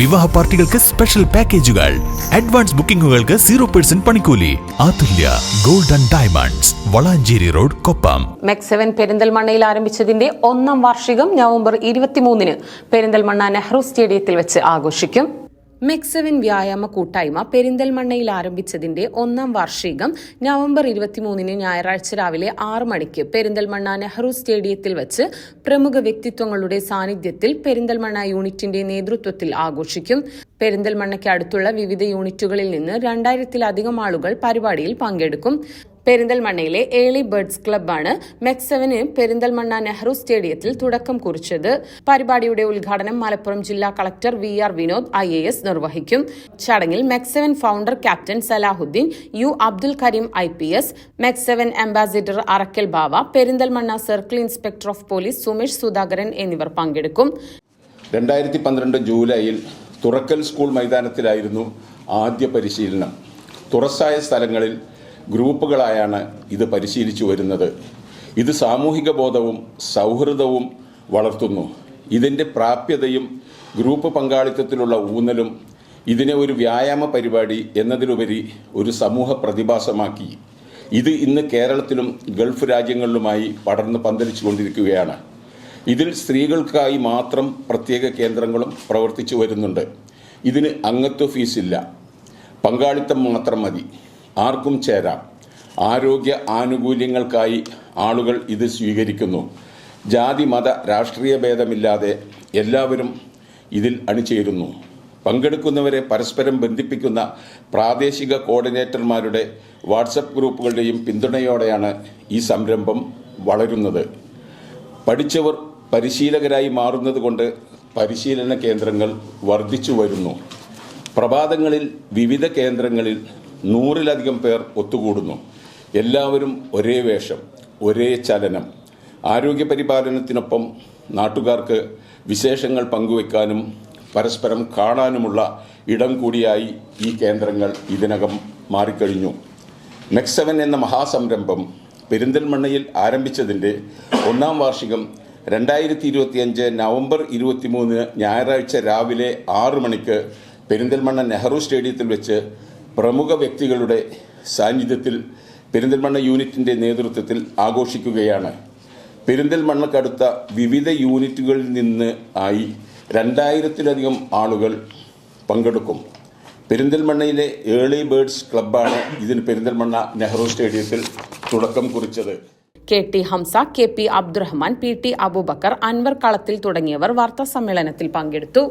വിവാഹ പാർട്ടികൾക്ക് സ്പെഷ്യൽ പാക്കേജുകൾ അഡ്വാൻസ് ബുക്കിംഗുകൾക്ക് സീറോ പെർസെന്റ് പണിക്കൂലി. Athulya golden diamonds Valanchery road Koppam. MEC seven പെരിന്തൽമണ്ണയിൽ ആരംഭിച്ചതിന്റെ ഒന്നാം വാർഷികം നവംബർ ഇരുപത്തിമൂന്നിന് പെരിന്തൽമണ്ണ നെഹ്റു സ്റ്റേഡിയത്തിൽ വെച്ച് ആഘോഷിക്കും. മെക്സെവൻ വ്യായാമ കൂട്ടായ്മ പെരിന്തൽമണ്ണയിൽ ആരംഭിച്ചതിന്റെ ഒന്നാം വാർഷികം നവംബർ ഇരുപത്തിമൂന്നിന് ഞായറാഴ്ച രാവിലെ ആറ് മണിക്ക് പെരിന്തൽമണ്ണ നെഹ്റു സ്റ്റേഡിയത്തിൽ വെച്ച് പ്രമുഖ വ്യക്തിത്വങ്ങളുടെ സാന്നിധ്യത്തിൽ പെരിന്തൽമണ്ണ യൂണിറ്റിന്റെ നേതൃത്വത്തിൽ ആഘോഷിക്കും. പെരിന്തൽമണ്ണയ്ക്ക് അടുത്തുള്ള വിവിധ യൂണിറ്റുകളിൽ നിന്ന് രണ്ടായിരത്തിലധികം ആളുകൾ പരിപാടിയിൽ പങ്കെടുക്കും. പെരിന്തൽമണ്ണയിലെ ഏളി ബേർഡ്സ് ക്ലബ്ബാണ് മെക്സെവന് പെരിന്തൽമണ്ണ നെഹ്റു സ്റ്റേഡിയത്തിൽ തുടക്കം കുറിച്ചത്. പരിപാടിയുടെ ഉദ്ഘാടനം മലപ്പുറം ജില്ലാ collector V R Vinod I A S നിർവഹിക്കും. ചടങ്ങിൽ MEC seven founder captain Salahuddin U Abdul Kareem I P S MEC seven ambassador Arakkal Bava Perinthalmanna circle inspector of police Sumesh Sudhakaran എന്നിവർ പങ്കെടുക്കും. രണ്ടായിരത്തി പന്ത്രണ്ട് ജൂലൈയിൽ തുറക്കൽ സ്കൂൾ മൈതാനത്തിലായിരുന്നു ആദ്യ പരിശീലനം. തുറസായ സ്ഥലങ്ങളിൽ ഗ്രൂപ്പുകളായാണ് ഇത് പരിശീലിച്ചു വരുന്നത്. ഇത് സാമൂഹിക ബോധവും സൗഹൃദവും വളർത്തുന്നു. ഇതിന്റെ പ്രാപ്യതയും ഗ്രൂപ്പ് പങ്കാളിത്തത്തിലുള്ള ഊന്നലും ഇതിനെ ഒരു വ്യായാമ പരിപാടി എന്നതിലുപരി ഒരു സമൂഹ പ്രതിഭാസമാക്കി. ഇത് ഇന്ന് കേരളത്തിലും ഗൾഫ് രാജ്യങ്ങളിലുമായി പടർന്ന് പന്തലിച്ചു കൊണ്ടിരിക്കുകയാണ് ഇതിൽ സ്ത്രീകൾക്കായി മാത്രം പ്രത്യേക കേന്ദ്രങ്ങളും പ്രവർത്തിച്ചു വരുന്നുണ്ട്. ഇതിന് അംഗത്വ ഫീസില്ല. പങ്കാളിത്തം മാത്രം മതി. ആർക്കും ചേരാം. ആരോഗ്യ ആനുകൂല്യങ്ങൾക്കായി ആളുകൾ ഇത് സ്വീകരിക്കുന്നു. ജാതി മത രാഷ്ട്രീയ ഭേദമില്ലാതെ എല്ലാവരും ഇതിൽ അണിചേരുന്നു. പങ്കെടുക്കുന്നവരെ പരസ്പരം ബന്ധിപ്പിക്കുന്ന പ്രാദേശിക കോർഡിനേറ്റർമാരുടെ വാട്സപ്പ് ഗ്രൂപ്പുകളുടെയും പിന്തുണയോടെയാണ് ഈ സംരംഭം വളരുന്നത്. പഠിച്ചവർ പരിശീലകരായി മാറുന്നതുകൊണ്ട് പരിശീലന കേന്ദ്രങ്ങൾ വർദ്ധിച്ചു വരുന്നു പ്രഭാതങ്ങളിൽ വിവിധ കേന്ദ്രങ്ങളിൽ നൂറിലധികം പേർ ഒത്തുകൂടുന്നു. എല്ലാവരും ഒരേ വേഷം ഒരേ ചലനം. ആരോഗ്യ പരിപാലനത്തിനൊപ്പം നാട്ടുകാർക്ക് വിശേഷങ്ങൾ പങ്കുവെക്കാനും പരസ്പരം കാണാനുമുള്ള ഇടം കൂടിയായി ഈ കേന്ദ്രങ്ങൾ ഇതിനകം മാറിക്കഴിഞ്ഞു. മെക്സവൻ എന്ന മഹാസംരംഭം പെരിന്തൽമണ്ണയിൽ ആരംഭിച്ചതിന്റെ ഒന്നാം വാർഷികം രണ്ടായിരത്തി ഇരുപത്തിയഞ്ച് നവംബർ ഇരുപത്തിമൂന്ന് ഞായറാഴ്ച രാവിലെ ആറു മണിക്ക് പെരിന്തൽമണ്ണ നെഹ്റു സ്റ്റേഡിയത്തിൽ വെച്ച് പ്രമുഖ വ്യക്തികളുടെ സാന്നിധ്യത്തിൽ പെരിന്തൽമണ്ണ യൂണിറ്റിന്റെ നേതൃത്വത്തിൽ ആഘോഷിക്കുകയാണ്. പെരിന്തൽമണ്ണക്കടുത്ത വിവിധ യൂണിറ്റുകളിൽ നിന്ന് ആയി രണ്ടായിരത്തിലധികം ആളുകൾ പങ്കെടുക്കും. പെരിന്തൽമണ്ണയിലെ ഏർലി ബേർഡ്സ് ക്ലബ്ബാണ് ഇതിന് പെരിന്തൽമണ്ണ നെഹ്റു സ്റ്റേഡിയത്തിൽ തുടക്കം കുറിച്ചത്. K T Hamsa K P Abdurahman P T Abubakkar Anwar Kalathil തുടങ്ങിയവർ വാർത്താ സമ്മേളനത്തിൽ പങ്കെടുത്തു.